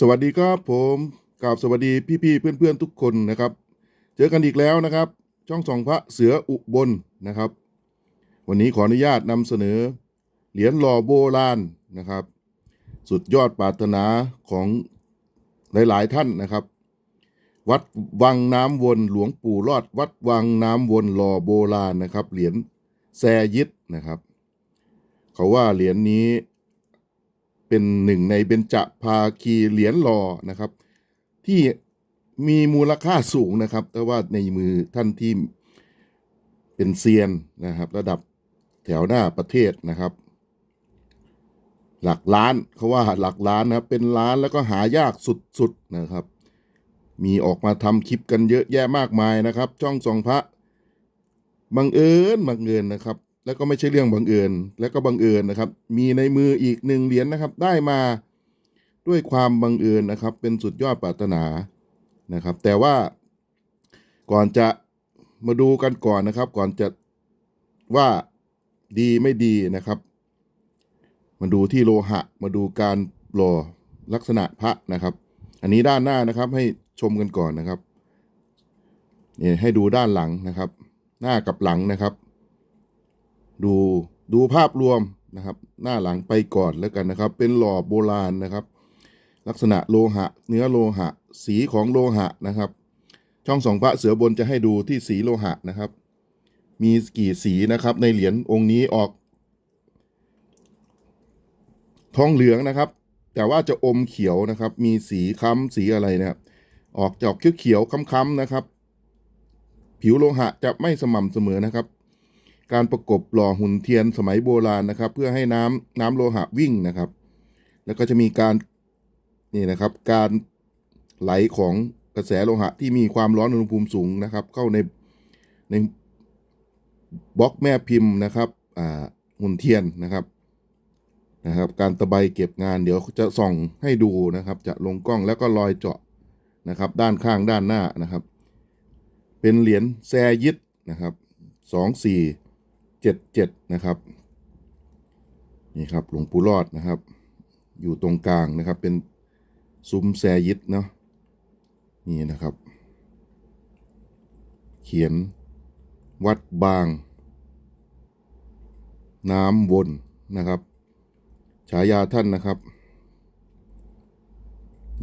สวัสดีครับผมกราบสวัสดีพี่ๆเพื่อนๆทุกคนนะครับ เจอกันอีกแล้วนะครับ ช่องสองพระเสืออุบลนะครับ วันนี้ขออนุญาตนำเสนอ เหรียญหล่อโบราณนะครับ สุดยอดปรารถนาของหลายๆท่านนะครับ วัดวังน้ำวนหลวงปู่รอด วัดวังน้ำวนหล่อโบราณนะครับ เหรียญแซยิดนะครับ เขาว่าเหรียญนี้ เป็นหนึ่งในเบญจภาคีเหรียญหล่อนะครับ ที่มีมูลค่าสูงนะครับ แต่ว่าในมือท่านที่เป็นเซียนนะครับ ระดับแถวหน้าประเทศนะครับ หลักล้านเขาว่าหลักล้านนะครับเป็นล้านแล้วก็หายากสุดๆนะครับ มีออกมาทำคลิปกันเยอะแยะมากมายนะครับ ช่องสองพระบังเอิญบังเอิญนะครับ แล้วก็ไม่ใช่เรื่องบังเอิญ แล้วก็บังเอิญนะครับ มีในมืออีกหนึ่งเหรียญนะครับ ได้มาด้วยความบังเอิญนะครับ เป็นสุดยอดปรารถนานะครับ แต่ว่าก่อนจะมาดูกันก่อนนะครับ ก่อนจะว่าดีไม่ดีนะครับ มาดูที่โลหะ มาดูการหล่อลักษณะพระนะครับ อันนี้ด้านหน้านะครับ ให้ชมกันก่อนนะครับนี่ให้ดูด้านหลังนะครับ หน้ากับหลังนะครับ ดูดูภาพรวมนะครับ หน้าหลังไปก่อนแล้วกันนะครับ เป็นหล่อโบราณนะครับ ลักษณะโลหะ เนื้อโลหะ สีของโลหะนะครับ ช่องสองพระเสือบนจะให้ดูที่สีโลหะนะครับ มีกี่สีนะครับ ในเหรียญองค์นี้ออกทองเหลืองนะครับ แต่ว่าจะอมเขียวนะครับ มีสีค้ำสีอะไรนะครับ ออกจอกเขียวๆค้ำๆนะครับ ผิวโลหะจะไม่สม่ำเสมอนะครับ การประกบหล่อหุ่นเทียนสมัยโบราณนะครับ เพื่อให้น้ำน้ำโลหะวิ่งนะครับ แล้วก็จะมีการนี่นะครับ การไหลของกระแสโลหะที่มีความร้อนอุณหภูมิสูงนะครับ เข้าในในบล็อกแม่พิมพ์นะครับอ่าหุ่นเทียนนะครับนะครับ การตะไบเก็บงานเดี๋ยวจะส่องให้ดูนะครับ จะลงกล้องแล้วก็รอยเจาะนะครับ ด้านข้างด้านหน้านะครับ เป็นเหรียญแซยิดนะครับสองสี่ เจ็ดเจ็ดนะครับนี่ครับหลวงปู่รอดนะครับ อยู่ตรงกลางนะครับ เป็นซุ้มแซยิดเนาะนี่นะครับ เขียนวัดบาง น้ำวนนะครับ ฉายาท่านนะครับ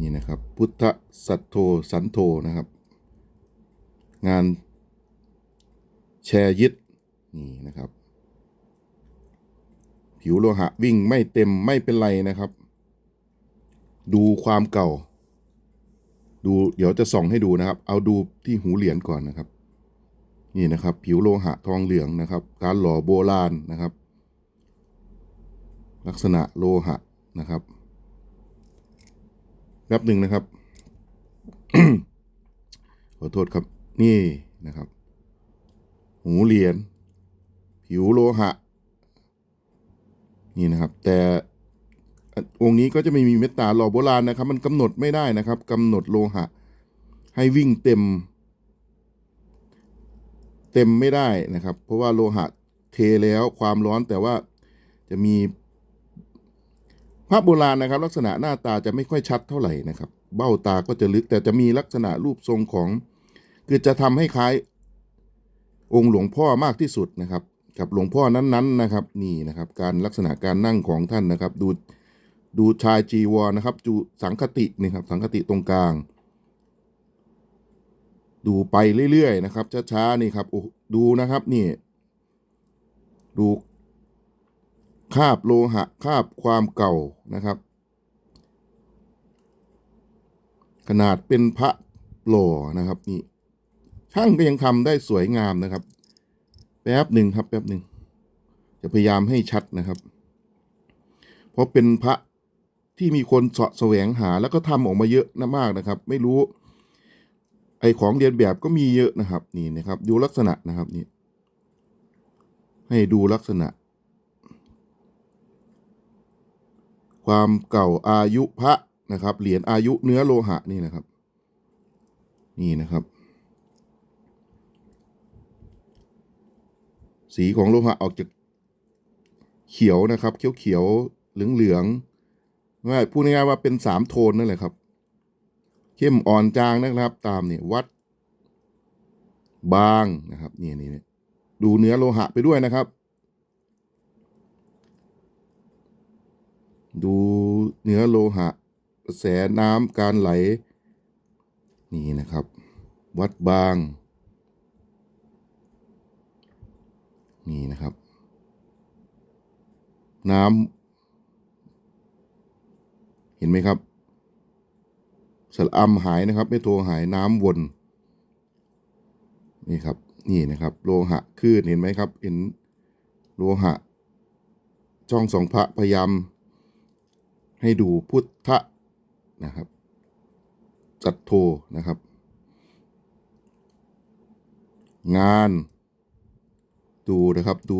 นี่นะครับ พุทธสัตโธสันโธนะครับ งานแชร์ยิด นี่นะครับ ผิวโลหะวิ่งไม่เต็มไม่เป็นไรนะครับ ดูความเก่า ดูเดี๋ยวจะส่องให้ดูนะครับ เอาดูที่หูเหรียญก่อนนะครับ นี่นะครับ ผิวโลหะทองเหลืองนะครับ การหล่อโบราณนะครับ ลักษณะโลหะนะครับแป๊บหนึ่งนะครับ ขอโทษครับ นี่นะครับ หูเหรียญ ผิวโลหะ นี่นะครับ แต่องค์นี้ก็จะไม่มีเม็ดตาหล่อโบราณนะครับ มันกำหนดไม่ได้นะครับกำหนดโลหะ ให้วิ่งเต็ม เต็มไม่ได้นะครับ เพราะว่าโลหะเทแล้วความร้อนแต่ว่าจะมีภาพโบราณนะครับ ลักษณะหน้าตาจะไม่ค่อยชัดเท่าไหร่นะครับ เบ้าตาก็จะลึกแต่จะมีลักษณะรูปทรงของ คือจะทำให้คล้ายองค์หลวงพ่อมากที่สุดนะครับ กับหลวงพ่อนั้นๆนะครับ นี่นะครับ การลักษณะการนั่งของท่านนะครับ ดูดูชายจีวรนะครับดูสังคตินี่ครับ สังคติตรงกลาง ดูไปเรื่อยๆนะครับช้าๆนี่ครับโอ้ดูนะครับนี่ดูคาบโลหะคาบความเก่านะครับ ขนาดเป็นพระหล่อนะครับ นี่ ช่างก็ยังทำได้สวยงามนะครับ แป๊บหนึ่งครับ แป๊บหนึ่งจะพยายามให้ชัดนะครับ เพราะเป็นพระที่มีคนเสาะแสวงหาแล้วก็ทำออกมาเยอะนะมากนะครับ ไม่รู้ ไอของเรียนแบบก็มีเยอะนะครับ นี่นะครับ ดูลักษณะนะครับนี่ให้ดูลักษณะ ความเก่าอายุพระนะครับ เหรียญอายุเนื้อโลหะนี่นะครับ นี่นะครับ สีของโลหะออกจากเขียวนะครับ เขียวเขียวเหลืองเหลืองๆว่าพูดง่ายๆว่าเป็นสามโทนนั่นแหละครับ เข้มอ่อนจางนะครับ ตามเนี่ยวัด บางนะครับนี่นี่นี่ดูเนื้อโลหะไปด้วยนะครับ ดูเนื้อโลหะกระแสน้ำการไหล นี่นะครับ วัดบาง นี่นะครับ น้ำเห็นไหมครับสระอัมหายนะครับ ไม่โทรหายน้ำวน นี่ครับ นี่นะครับ โลหะคลื่นเห็นไหมครับ เห็นโลหะ ช่องสองพระพยายามให้ดูพุทธนะครับ จัดโทนะครับ งาน ดูนะครับ ดู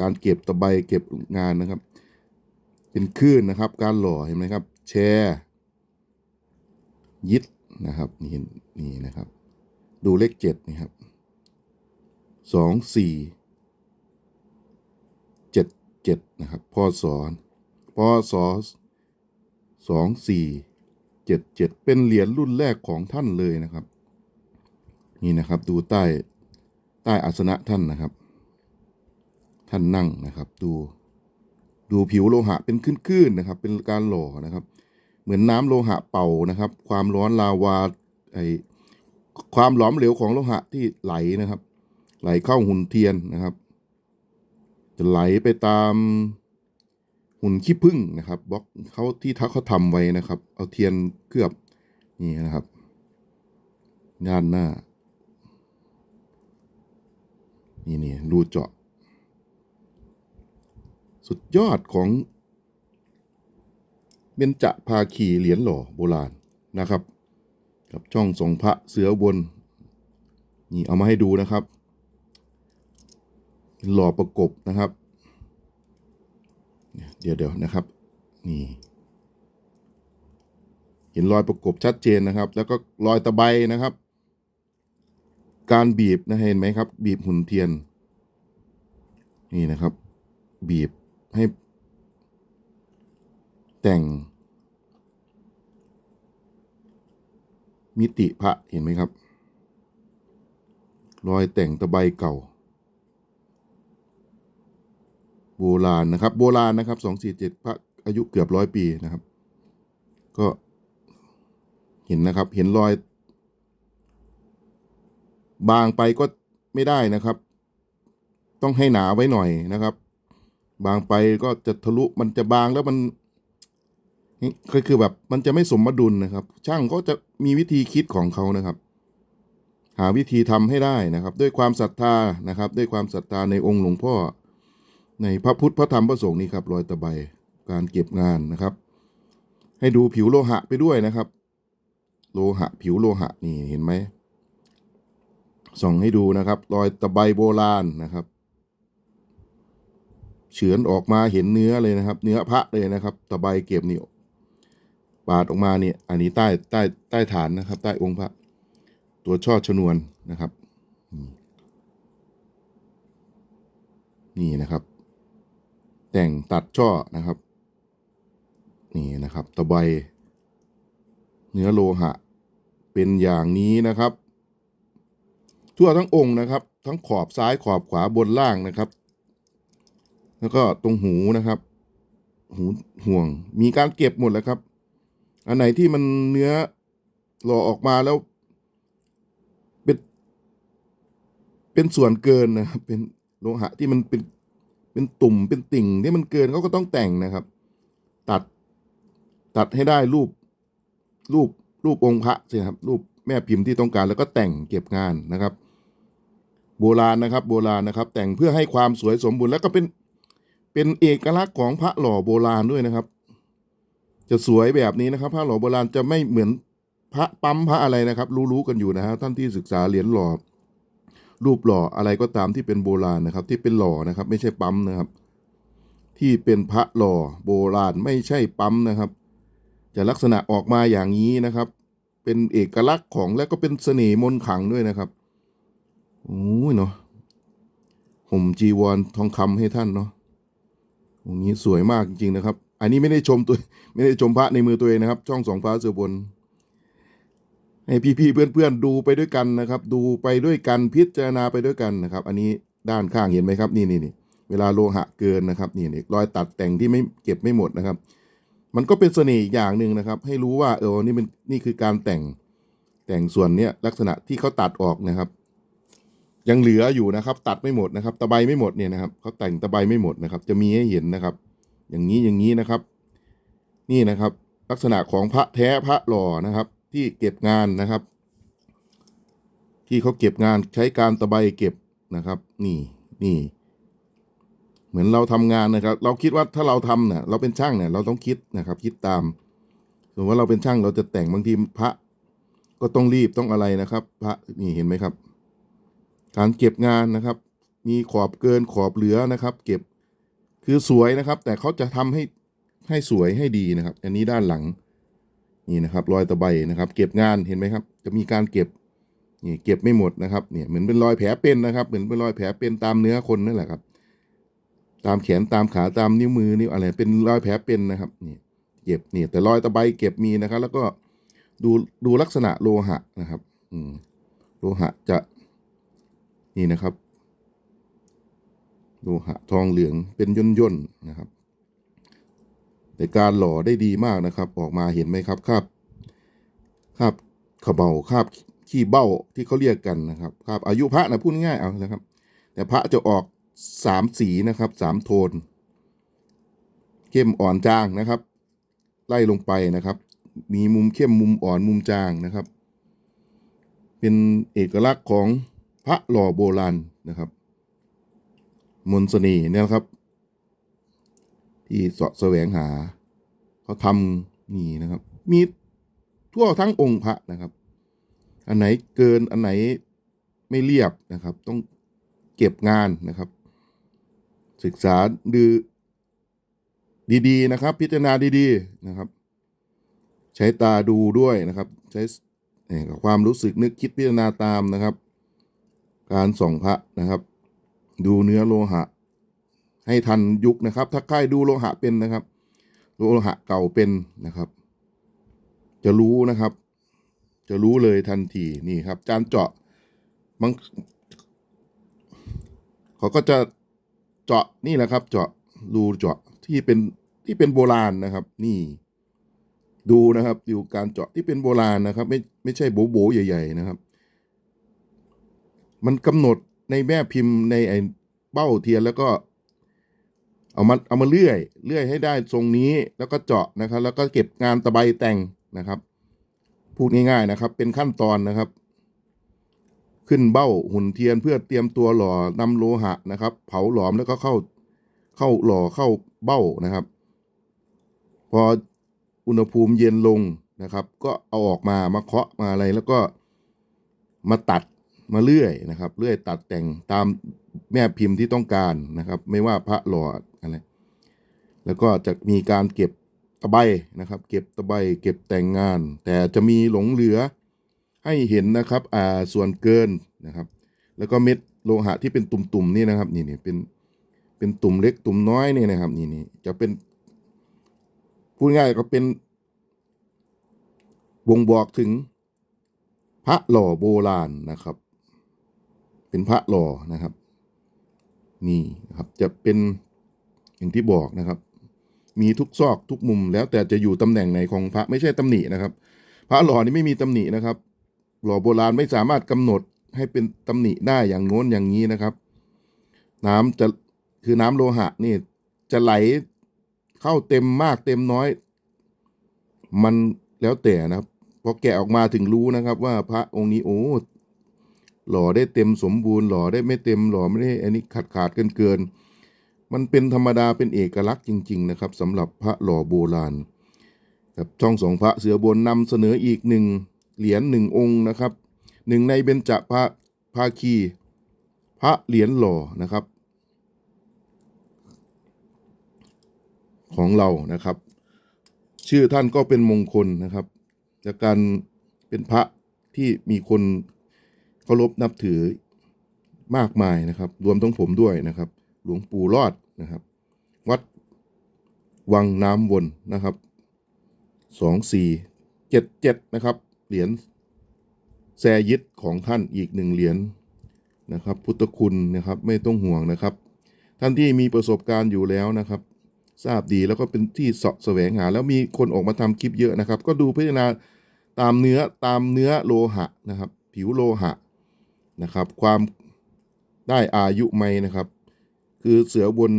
การเก็บตะไบเก็บงานนะครับ เป็นคลื่นนะครับ การหล่อเห็นไหมครับ แชร์ยึดนะครับนี่นี่นะครับ ดูเลขเจ็ดนี่ครับสองสี่เจ็ดเจ็ดนะครับพศพศสองสี่เจ็ดเจ็ดเป็นเหรียญรุ่นแรกของท่านเลยนะครับ นี่นะครับดูใต้ใต้อาสนะท่านนะครับ ท่านนั่งนะครับ ดูดูผิวโลหะเป็นคลื่นๆนะครับ เป็นการหล่อนะครับ เหมือนน้ำโลหะเป่านะครับ ความร้อนลาวาไอความหลอมเหลวของโลหะที่ไหลนะครับ ไหลเข้าหุ่นเทียนนะครับ จะไหลไปตามหุ่นขี้ผึ้งนะครับบล็อกเขาที่ทักเขาทำไว้นะครับ เอาเทียนเคลือบนี่นะครับด้านหน้า นี่นี่รูเจาะ สุดยอดของเบญจภาคีเหรียญหล่อโบราณนะครับ กับช่องทรงพระเสือบน นี่เอามาให้ดูนะครับ หล่อประกบนะครับ เดี๋ยวเดี๋ยวนะครับ นี่เห็นรอยประกบชัดเจนนะครับ แล้วก็รอยตะไบนะครับ การบีบนะเห็นไหมครับ บีบหุ่นเทียน นี่นะครับ บีบ ให้แต่ง มิติพระเห็นไหมครับ รอยแต่งตะไบเก่า โบราณนะครับ โบราณนะครับสองสี่เจ็ดพระอายุเกือบร้อยปีนะครับ ก็เห็นนะครับ เห็นรอย บางไปก็ไม่ได้นะครับ ต้องให้หนาไว้หน่อยนะครับ บางไปก็จะทะลุมันจะบางแล้วมันคือคือแบบมันจะไม่สมดุลนะครับ ช่างก็จะมีวิธีคิดของเขานะครับ หาวิธีทำให้ได้นะครับ ด้วยความศรัทธานะครับ ด้วยความศรัทธาในองค์หลวงพ่อ ในพระพุทธพระธรรมพระสงฆ์นี่ครับรอยตะไบการเก็บงานนะครับ ให้ดูผิวโลหะไปด้วยนะครับ โลหะผิวโลหะนี่เห็นไหมส่องให้ดูนะครับ รอยตะไบโบราณนะครับ เฉือนออกมาเห็นเนื้อเลยนะครับ เนื้อพระเลยนะครับตะไบเก็บนี่ปาดออกมาเนี่ย อันนี้ใต้ใต้ใต้ฐานนะครับ ใต้องค์พระ ตัวช่อชนวนนะครับ นี่นะครับ แต่งตัดช่อนะครับ นี่นะครับ ตะไบเนื้อโลหะ เป็นอย่างนี้นะครับ ทั่วทั้งองค์นะครับ ทั้งขอบซ้ายขอบขวาบนล่างนะครับ แล้วก็ตรงหูนะครับ หูห่วง มีการเก็บหมดแล้วครับ อันไหนที่มันเนื้อหล่อออกมาแล้ว เป็น เป็นส่วนเกินนะครับ เป็นโลหะที่มันเป็น เป็นตุ่ม เป็นติ่งที่มันเกินเขาก็ต้องแต่งนะครับ ตัด ตัดให้ได้รูป รูป รูปองค์พระใช่ครับ รูปแม่พิมพ์ที่ต้องการแล้วก็แต่งเก็บงานนะครับ โบราณนะครับ โบราณนะครับ แต่งเพื่อให้ความสวยสมบูรณ์แล้วก็เป็น เป็นเอกลักษณ์ของพระหล่อโบราณด้วยนะครับ จะสวยแบบนี้นะครับ พระหล่อโบราณจะไม่เหมือนพระปั๊มพระอะไรนะครับ รู้ๆกันอยู่นะฮะท่านที่ศึกษาเหรียญหล่อรูปหล่ออะไรก็ตามที่เป็นโบราณนะครับ ที่เป็นหล่อนะครับ ไม่ใช่ปั๊มนะครับ ที่เป็นพระหล่อโบราณไม่ใช่ปั๊มนะครับ จะลักษณะออกมาอย่างนี้นะครับ เป็นเอกลักษณ์ของและก็เป็นเสน่ห์มนขังด้วยนะครับโอ้ยเนาะห่มจีวรทองคำให้ท่านเนาะ ตรงนี้สวยมากจริงๆนะครับ อันนี้ไม่ได้ชมตัวไม่ได้ชมพระในมือตัวเองนะครับ ช่องสองฟ้าเสือบนให้พี่ๆเพื่อนๆดูไปด้วยกันนะครับ ดูไปด้วยกันพิจารณาไปด้วยกันนะครับ อันนี้ด้านข้างเห็นไหมครับ นี่นี่นี่เวลาโลหะเกินนะครับนี่นี่รอยตัดแต่งที่ไม่เก็บไม่หมดนะครับ มันก็เป็นเสน่ห์อีกอย่างหนึ่งนะครับ ให้รู้ว่าเออนี่เป็นนี่คือการแต่งแต่งส่วนเนี้ยลักษณะที่เขาตัดออกนะครับ ยังเหลืออยู่นะครับ ตัดไม่หมดนะครับ ตะไบไม่หมดเนี่ยนะครับเขาแต่งตะไบไม่หมดนะครับ จะมีให้เห็นนะครับ อย่างนี้อย่างนี้นะครับ นี่นะครับ ลักษณะของพระแท้พระหล่อนะครับ ที่เก็บงานนะครับ ที่เขาเก็บงานใช้การตะไบเก็บนะครับ นี่นี่ เหมือนเราทำงานนะครับ เราคิดว่าถ้าเราทำเนี่ยเราเป็นช่างเนี่ย เราต้องคิดนะครับ คิดตามสมมติว่าเราเป็นช่างเราจะแต่งบางทีพระ ก็ต้องรีบต้องอะไรนะครับ พระนี่เห็นไหมครับ การเก็บงานนะครับ มีขอบเกินขอบเหลือนะครับ เก็บคือสวยนะครับ แต่เขาจะทำให้ให้สวยให้ดีนะครับ อันนี้ด้านหลังนี่นะครับ รอยตะไบนะครับ เก็บงานเห็นไหมครับ จะมีการเก็บนี่เก็บไม่หมดนะครับเนี่ยเหมือนเป็นรอยแผลเป็นนะครับ เหมือนเป็นรอยแผลเป็นตามเนื้อคนนั่นแหละครับ ตามแขนตามขาตามนิ้วมือนิ้วอะไรเป็นรอยแผลเป็นนะครับนี่เก็บนี่แต่รอยตะไบเก็บมีนะครับ แล้วก็ดูดูลักษณะโลหะนะครับ อืมโลหะจะ นี่นะครับโลหะทองเหลืองเป็นย่นย่นๆนะครับ แต่การหล่อได้ดีมากนะครับ ออกมาเห็นไหมครับคราบคราบขบเบาคราบขี้เบ้าที่เขาเรียกกันนะครับคราบอายุพระนะพูดง่ายๆเอานะครับ แต่พระจะออกสามสีนะครับสามโทน เข้มอ่อนจางนะครับ ไล่ลงไปนะครับ มีมุมเข้มมุมอ่อนมุมจางนะครับ เป็นเอกลักษณ์ของ พระหล่อโบราณนะครับ มนต์เสน่ห์เนี่ยนะครับ ที่เสาะแสวงหาเขาทำนี่นะครับ มีทั่วทั้งองค์พระนะครับ อันไหนเกินอันไหนไม่เรียบนะครับ ต้องเก็บงานนะครับ ศึกษาดูดีๆนะครับ พิจารณาดีๆนะครับ ใช้ตาดูด้วยนะครับ ใช้ความรู้สึกนึกคิดพิจารณาตามนะครับ การส่องพระนะครับ ดูเนื้อโลหะ ให้ทันยุคนะครับ ถ้าใครดูโลหะเป็นนะครับ โลหะเก่าเป็นนะครับ จะรู้นะครับ จะรู้เลยทันทีนี่ครับ จานเจาะบางเขาก็จะเจาะนี่แหละครับ เจาะรูเจาะที่เป็นที่เป็นโบราณนะครับ นี่ ดูนะครับดูการเจาะที่เป็นโบราณนะครับ ไม่ไม่ใช่โบโบใหญ่ ๆ นะครับ มันกำหนดในแม่พิมพ์ในไอ้เบ้าเทียนแล้วก็ เอามาเอามาเลื่อย เลื่อยให้ได้ทรงนี้แล้วก็เจาะนะครับ แล้วก็เก็บงานตะไบแต่งนะครับ พูดง่ายๆนะครับ เป็นขั้นตอนนะครับ ขึ้นเบ้าหุ่นเทียนเพื่อเตรียมตัวหล่อนำโลหะนะครับ เผาหลอมแล้วก็เข้าเข้าหล่อเข้าเบ้านะครับ พออุณหภูมิเย็นลงนะครับ ก็เอาออกมามาเคาะมาอะไรแล้วก็มาตัด มาเลื่อยนะครับเลื่อยตัดแต่งตามแม่พิมพ์ที่ต้องการนะครับ ไม่ว่าพระหล่ออะไรแล้วก็จะมีการเก็บตะไบนะครับ เก็บตะไบเก็บแต่งงาน แต่จะมีหลงเหลือให้เห็นนะครับอ่าส่วนเกินนะครับ แล้วก็เม็ดโลหะที่เป็นตุ่มๆนี่นะครับนี่นี่เป็นเป็นตุ่มเล็กตุ่มน้อยนี่นะครับนี่นี่จะเป็นพูดง่ายก็เป็นบ่งบอกถึงพระหล่อโบราณนะครับ เป็นพระหล่อนะครับ นี่นะครับจะเป็นอย่างที่บอกนะครับ มีทุกซอกทุกมุมแล้วแต่จะอยู่ตำแหน่งไหนของพระไม่ใช่ตำหนินะครับ พระหล่อนี่ไม่มีตำหนินะครับ หล่อโบราณไม่สามารถกำหนดให้เป็นตำหนิได้อย่างโน้นอย่างนี้นะครับ น้ำจะคือน้ำโลหะนี่จะไหลเข้าเต็มมากเต็มน้อย มันแล้วแต่นะครับพอแกะออกมาถึงรู้นะครับ ว่าพระองค์นี้โอ้ หล่อได้เต็มสมบูรณ์หล่อได้ไม่เต็มหล่อไม่ได้อันนี้ขาดขาดเกินเกินมันเป็นธรรมดาเป็นเอกลักษณ์จริง ๆ นะครับสำหรับพระหล่อโบราณครับช่องสองพระเสือบนนำเสนออีกหนึ่งเหรียญหนึ่งองค์นะครับหนึ่งในเบญจพระภาคี พระเหรียญหล่อนะครับ ของเรานะครับ ชื่อท่านก็เป็นมงคลนะครับ จากการเป็นพระที่มีคน เคารพนับถือมากมายนะครับ รวมทั้งผมด้วยนะครับ หลวงปู่รอดนะครับ วัดวังน้ำวนนะครับสองสี่เจ็ดเจ็ดนะครับ เหรียญแซยิดของท่านอีกหนึ่งเหรียญนะครับ พุทธคุณนะครับไม่ต้องห่วงนะครับ ท่านที่มีประสบการณ์อยู่แล้วนะครับ ทราบดีแล้วก็เป็นที่เสาะแสวงหา แล้วมีคนออกมาทำคลิปเยอะนะครับ ก็ดูพิจารณาตามเนื้อตามเนื้อโลหะนะครับ ผิวโลหะ นะครับ ความได้อายุไหมนะครับ คือเสือบน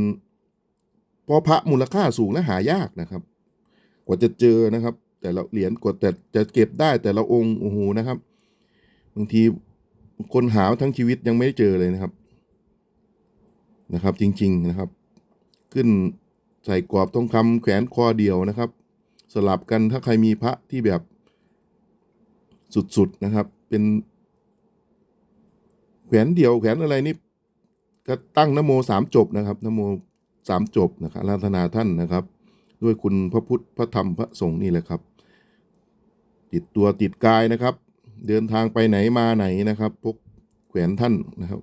เพราะพระมูลค่าสูงและหายากนะครับ กว่าจะเจอนะครับ แต่ละเหรียญกว่าแต่จะเก็บได้แต่ละองค์โอ้โหนะครับบางทีคนหาทั้งชีวิตยังไม่ได้เจอเลยนะครับนะครับ จริง ๆนะครับ ขึ้นใส่กรอบทองคำแขวนคอเดียวนะครับ สลับกันถ้าใครมีพระที่แบบสุดๆนะครับ เป็น แขวนเดี่ยวแขวนอะไรนี่ก็ตั้งนโมสามจบนะครับนโมสามจบนะครับราธนาท่านนะครับ ด้วยคุณพระพุทธพระธรรมพระสงฆ์นี่แหละครับ ติดตัวติดกายนะครับ เดินทางไปไหนมาไหนนะครับพกแขวนท่านนะครับ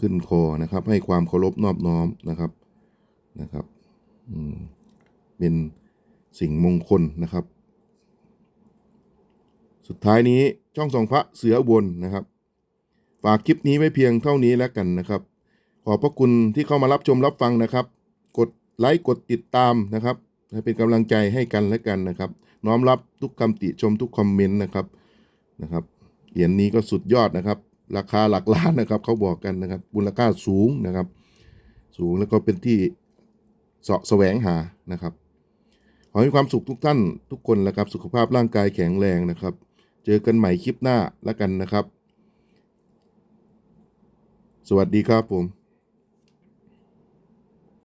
ขึ้นคอนะครับ ให้ความเคารพนอบน้อมนะครับนะครับเป็นสิ่งมงคลนะครับ สุดท้ายนี้ช่องสองพระเสืออุบนนะครับ ฝากคลิปนี้ไว้เพียงเท่านี้แล้วกันนะครับ ขอบพระคุณที่เข้ามารับชมรับฟังนะครับ กดไลค์กดติดตามนะครับให้เป็นกำลังใจให้กันและกันนะครับ น้อมรับทุกคำติชมทุกคอมเมนต์นะครับนะครับเหรียญนี้ก็สุดยอดนะครับ ราคาหลักล้านนะครับ เขาบอกกันนะครับมูลค่าสูงนะครับ สูงแล้วก็เป็นที่เสาะแสวงหานะครับ ขอให้ความสุขทุกท่านทุกคนนะครับ สุขภาพร่างกายแข็งแรงนะครับ เจอกันใหม่คลิปหน้าแล้วกันนะครับ สวัสดีครับผม